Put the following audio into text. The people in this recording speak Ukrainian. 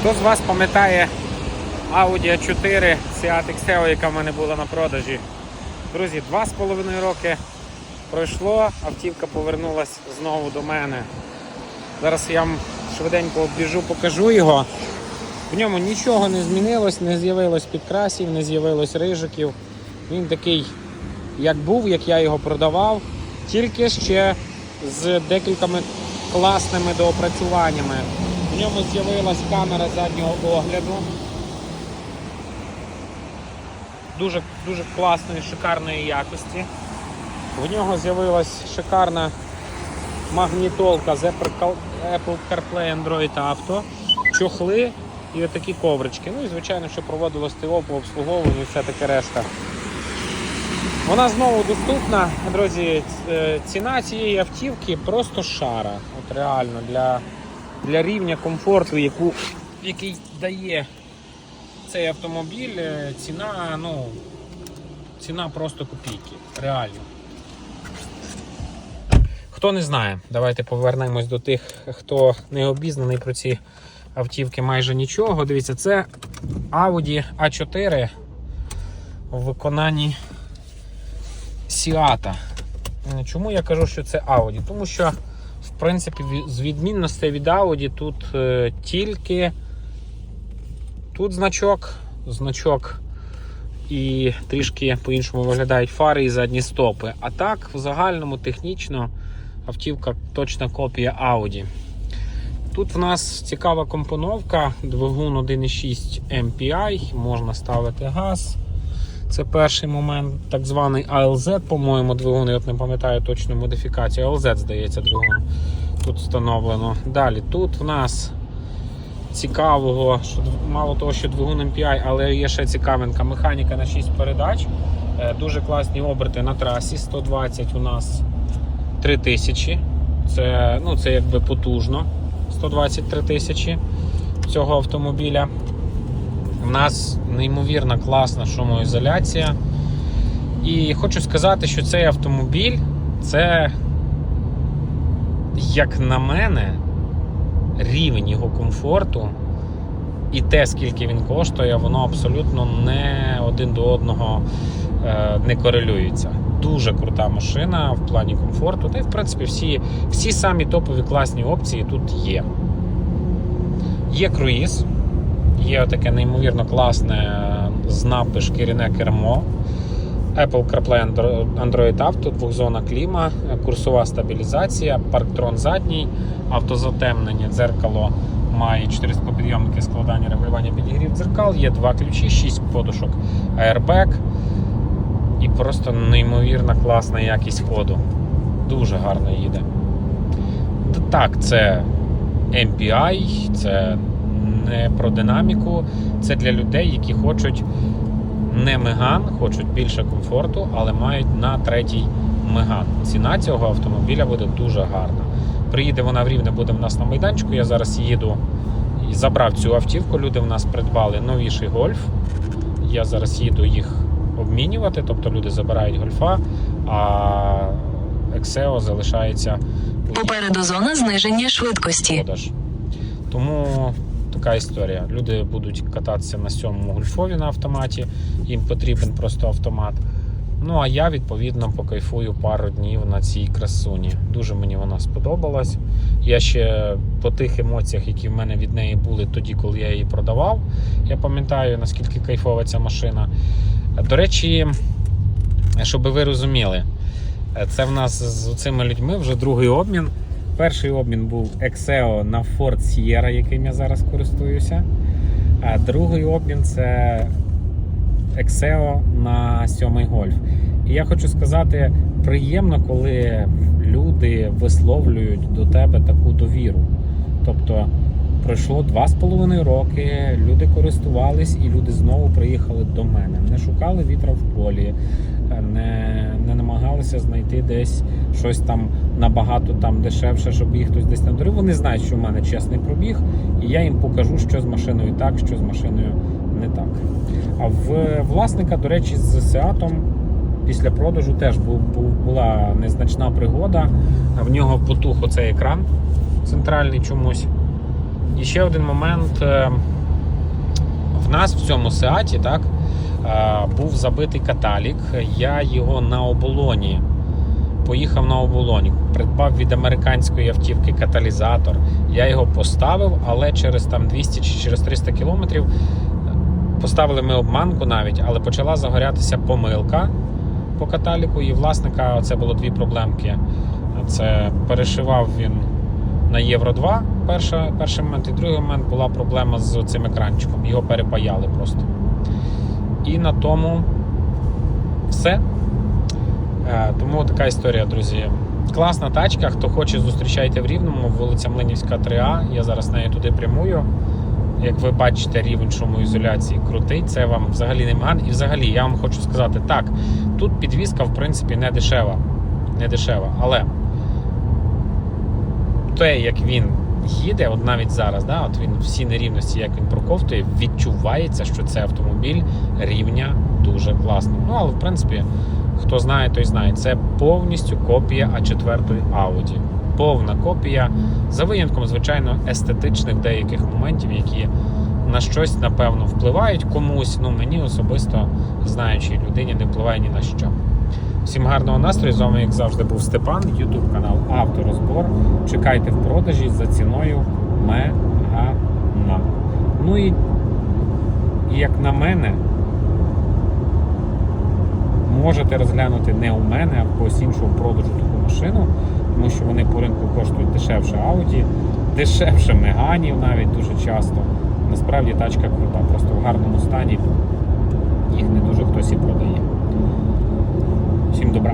Хто з вас пам'ятає Audi A4 Seat Xeo, яка в мене була на продажі? Друзі, два з половиною роки пройшло, автівка повернулася знову до мене. Зараз я вам швиденько обіжу, покажу його. В ньому нічого не змінилось, не з'явилось підкрасів, не з'явилось рижиків. Він такий, як був, як я його продавав, тільки ще з декількома класними доопрацюваннями. В ньому з'явилась камера заднього огляду. Дуже, дуже класної, шикарної якості. В нього з'явилась шикарна магнітолка з Apple CarPlay Android Auto, чохли і отакі коврички. Ну і звичайно, що проводилось ТО по обслуговуванню і все таке решта. Вона знову доступна. Друзі, ціна цієї автівки просто шара. От реально для, для рівня комфорту, яку, який дає цей автомобіль, е, ціна, ну, ціна просто копійки. Реально. Хто не знає, давайте повернемось до тих, хто не обізнаний про ці автівки майже нічого. Дивіться, це Audi A4 в виконанні Сіата. Чому я кажу, що це Audi? Тому що, в принципі, з відмінностей від Audi тут е, тільки тут значок, значок і трішки по-іншому виглядають фари і задні стопи. А так, в загальному, технічно, автівка точна копія Audi. Тут в нас цікава компоновка, двигун 1.6 MPI, можна ставити газ. Це перший момент, так званий ALZ, по-моєму, двигун, я от не пам'ятаю точну модифікацію. ALZ, здається, двигун тут встановлено. Далі, тут в нас цікавого, що мало того, що двигун MPI, але є ще цікавинка. Механіка на 6 передач. Е, Дуже класні оберти на трасі. 120 у нас 3000. Це, ну, це якби потужно. 123 тисячі цього автомобіля. У нас неймовірно класна шумоізоляція. І хочу сказати, що цей автомобіль це, як на мене, рівень його комфорту і те, скільки він коштує, воно абсолютно не один до одного е, не корелюється. Дуже крута машина в плані комфорту. Та й в принципі всі, всі самі топові класні опції тут є. Є круїз, є таке неймовірно класне е, з напи шкіряне кермо. Apple CarPlay Android Auto, двохзона кліма, курсова стабілізація, парктрон задній, автозатемнення, дзеркало має 4 склопідйомники складання регулювання підігрів дзеркал, є два ключі, 6 подушок airbag і просто неймовірна класна якість ходу. Дуже гарно їде. Так, це MPI, це не про динаміку, це для людей, які хочуть не меган, хочуть більше комфорту, але мають на третій меган. Ціна цього автомобіля буде дуже гарна. Приїде вона в Рівне, буде в нас на майданчику. Я зараз їду і забрав цю автівку. Люди в нас придбали новіший гольф. Я зараз їду їх обмінювати, тобто люди забирають гольфа, а Ексео залишається Попереду зона зниження швидкості. продаж. Тому така історія. Люди будуть кататися на сьомому гольфові на автоматі, їм потрібен просто автомат. Ну а я відповідно покайфую пару днів на цій красуні. Дуже мені вона сподобалась. Я ще по тих емоціях, які в мене від неї були тоді, коли я її продавав. Я пам'ятаю наскільки кайфова ця машина. До речі, щоб ви розуміли, це в нас з цими людьми вже другий обмін. Перший обмін був Exeo на Ford Sierra, яким я зараз користуюся. А другий обмін це Exeo на 7 Golf. І я хочу сказати, приємно, коли люди висловлюють до тебе таку довіру. Тобто пройшло 2,5 роки, люди користувались і люди знову приїхали до мене. Не шукали вітра в полі, не, не намагалися знайти десь щось там набагато там дешевше, щоб їх хтось десь там дорив. Вони знають, що в мене чесний пробіг, і я їм покажу, що з машиною так, що з машиною не так. А в власника, до речі, з Сеатом після продажу теж була незначна пригода. В нього потух оцей екран центральний чомусь. І ще один момент. е, В нас в цьому Сеаті так, е, був забитий каталік. Я його на оболоні поїхав на оболоні, придбав від американської автівки каталізатор. Я його поставив, але через там 200 чи через 300 кілометрів поставили ми обманку навіть, але почала загорятися помилка по каталіку, і власника це було дві проблемки. Це перешивав він на Євро 2 перша, перший момент, і другий момент була проблема з цим екранчиком. Його перепаяли просто. І на тому все. Е, Тому така історія, друзі. Класна тачка. Хто хоче, зустрічайте в Рівному, вулиця Млинівська 3А. Я зараз нею туди прямую. Як ви бачите, рівень шумоізоляції крутий. Це вам взагалі не мган. І взагалі я вам хочу сказати так: тут підвізка, в принципі, не дешева. Не дешева. Але те, як він їде, от навіть зараз, да, от він всі нерівності, як він проковтує, відчувається, що це автомобіль рівня дуже класно. Ну, але в принципі, хто знає, той знає. Це повністю копія А4 Audi. Повна копія, за винятком, звичайно, естетичних деяких моментів, які на щось, напевно, впливають комусь. Ну, мені особисто, знаючи людині, не впливає ні на що. Всім гарного настрою. З вами, як завжди, був Степан, YouTube канал Авторозбор. Чекайте в продажі за ціною мегана. Ну і, як на мене, можете розглянути не у мене, а в когось іншого продажу таку машину, тому що вони по ринку коштують дешевше Audi, дешевше Меганів навіть дуже часто. Насправді тачка крута, просто в гарному стані їх не дуже хтось і продає. Всім добра.